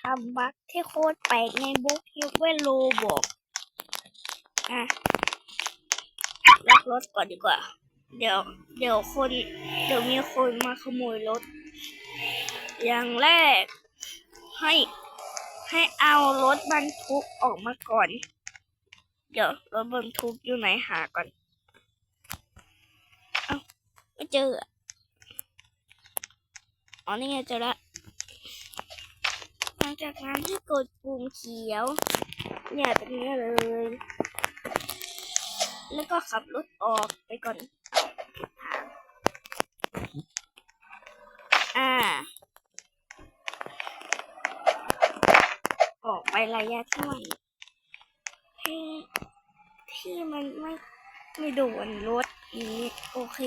ทำบั๊กที่โคตรแปลกในบุ๊กฮิวเวโลบอกอะล็อกรถก่อนดีกว่า เดี๋ยว เดี๋ยวคน เดี๋ยวมีคนมาขโมยรถ อย่างแรก ให้ ให้เอารถบรรทุกออกมาก่อน เดี๋ยวรถบรรทุกอยู่ไหนหาก่อน เอ้าไม่เจออ๋อนี่ไงเจอละหลัง จากนั้นให้กดปุ่มเขียวเนี่ยตรงนี้เลย แล้วก็ขับรถออกไปก่อน อ่า ออกไประยะที่มันที่ที่มันไม่ไม่โดนรถนี้โอเค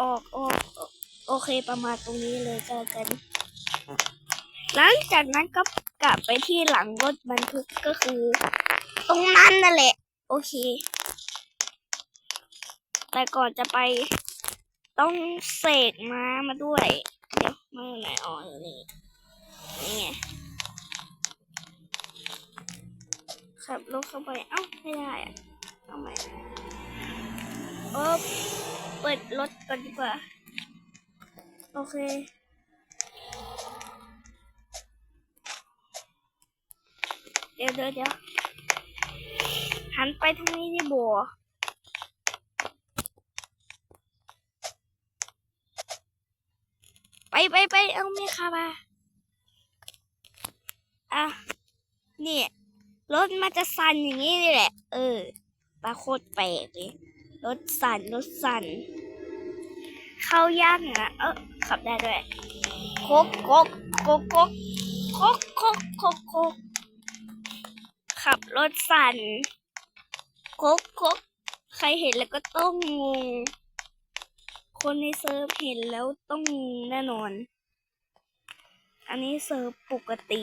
ออกออกโอเคประมาณตรงนี้เลยก็กัน หลังจากนั้นก็กลับไปที่หลังรถบรรทุกก็คือ ตรงนั้นนั่นแหละ โอเค แต่ก่อนจะไปต้องเสกม้ามาด้วย เดี๋ยวมาอยู่ไหนอ๋ออยู่นี่นี่ไงขับรถเข้าไป เอ้า ไม่ได้อะเอาใหม่โอ๊บเปิดรถก่อนดีกว่า โอเค เดี๋ยวเดี๋ยวเดี๋ยวหันไปทางนี้ดิบัวไปไปไปเอาไม่ค่ะมาอะเนี่ยรถมันจะสั่นอย่างนี้นี่แหละ เออปลาโคตรแปลกเลยรถสั่นรถสั่น เข้ายากนะเออขับได้ด้วยโคกโคกโคกโคกโคกโคกโคก ขับรถสั่นโคกโคกใครเห็นแล้วก็ต้องงง คนในเซิร์ฟเห็นแล้วต้องงงแน่นอน อันนี้เซิร์ฟปกติ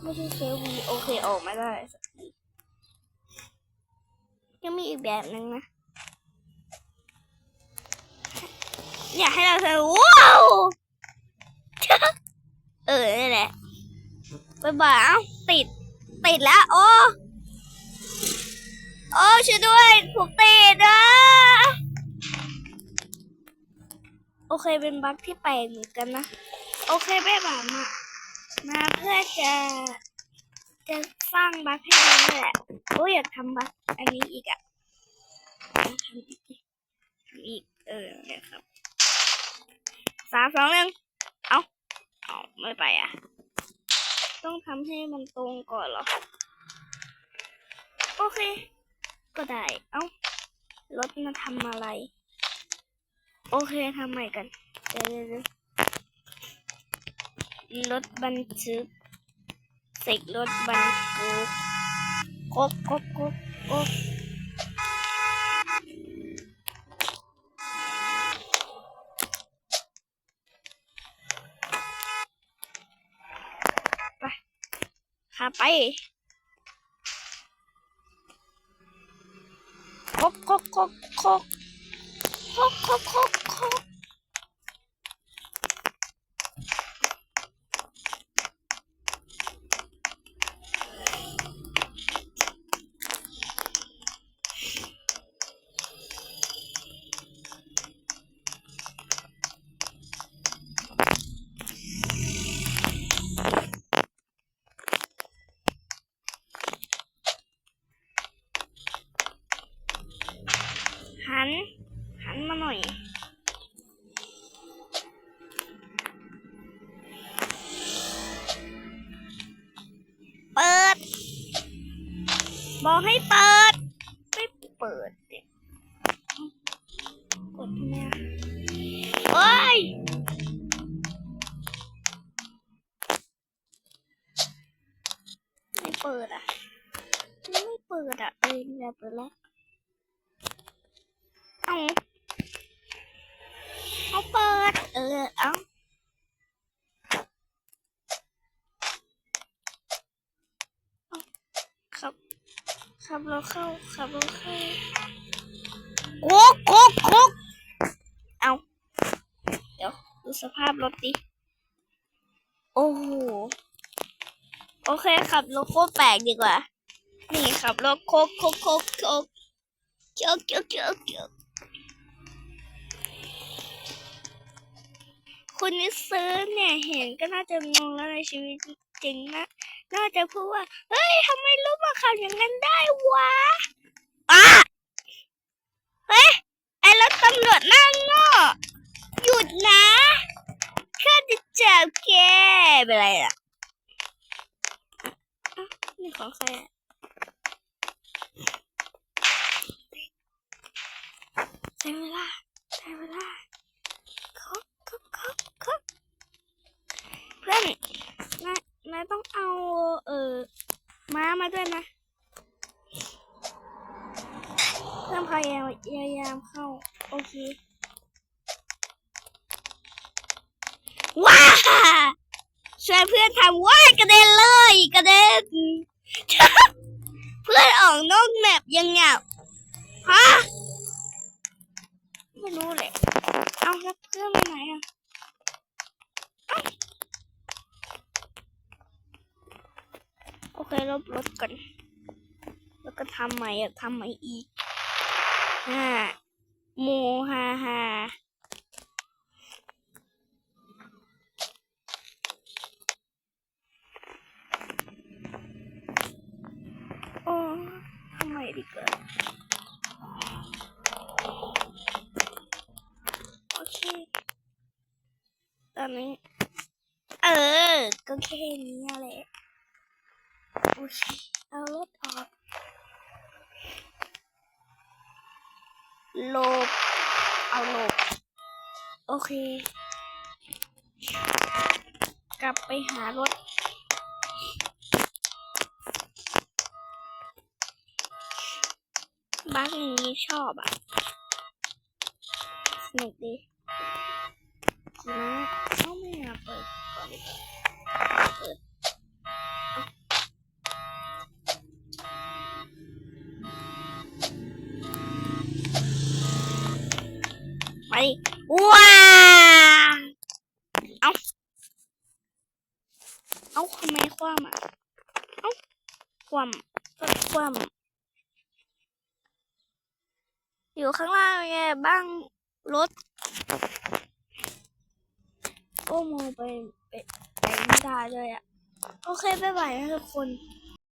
ไม่ใช่เซิร์ฟวีโอเคออกมาได้สักทียังมีอีกแบบหนึ่งนะ อยากให้เราเธอว้าวเออ นี่แหละไปบ่ายเอ้าติด ติดแล้ว โอ้ โอ้ช่วยด้วยถูกติดอะโอเคเป็นบั๊กที่แปลกเหมือนกันนะ โอเคแม่บ่ายมามาเพื่อจะจะสร้างบั๊กให้ดูนี่แหละโอ้ยอยากทำบั๊กอันนี้อีกอะทำอีกทำอีกเออเนี่ยครับสามสองหนึ่งเอาเอาไม่ไปอะ ต้องทำให้มันตรงก่อนหรอ โอเค ก็ได้ เอา้ารถมาทำอะไร โอเคทำใหม่กันเดี๋ยวรถบรรทุกเสกรถบรรทุกกบกบกบกบ ข้าไปคกคกคกคกคกคกคก น หันมาหน่อย เปิด บอกให้เปิด ไม่เปิดเนี่ยกดทำไมอะโอ้ยไม่เปิดอะ ไม่เปิดอะเออเนี่ยเปิดแล้ว เออเอาเอาขับขับรถเข้าขับรถเข้าโคกโคกโคกเอาเดี๋ยวดูสภาพรถดิโอ้โหโอเคขับรถโคตรแปลกดีกว่า นี่ขับรถโคกโคกโคกโคกโคกโคกโคก คุณนิซื้อเนี่ยเห็นก็น่าจะงงแล้วในชีวิตจริงนะ น่าจะพูดว่า เฮ้ยทำไมรถมาขับอย่างนั้นได้วะอะเฮ้ย ไอ้รถตำรวจหน้าโง่หยุดนะข้าจะจับแกเป็นไรล่ะอะนี่ของใครอะใช้เวลาใช้เวลาครบครบครบครบเพื่อนนายนายต้องเอา เออม้ามาด้วยนะ เพื่อนพยายามพยายามเข้า โอเค ว้าช่วยเพื่อนทำว่ายกระเด็นเลยกระเด็น เพื่อนออกนอกแมปยังไงฮะไม่รู้เลยเอาแล้วเพื่อนไปไหนอะเอ้าโอเคลบรถก่อน แล้วก็ทำใหม่อะทำใหม่อีก ฮ่าโมฮาฮาโอ้ทำไมดีกว่าโอเค ตอนนี้ เออ ก็แค่นี้แหละโอเค เอารถออก โลบเอาโลบโอเค กลับไปหารถ บ้านนี้ชอบอะ สนุกดีนะเขาไม่อยากเปิดก่อนเปิด ว้าเอาเอาทำไมคว่ำอะเอาคว่ำก็คว่ำอยู่ข้างล่างไงบ้างรถโอ้โมไปไปไปไม่ได้เลยอะ โอเค บ๊ายบายนะทุกคน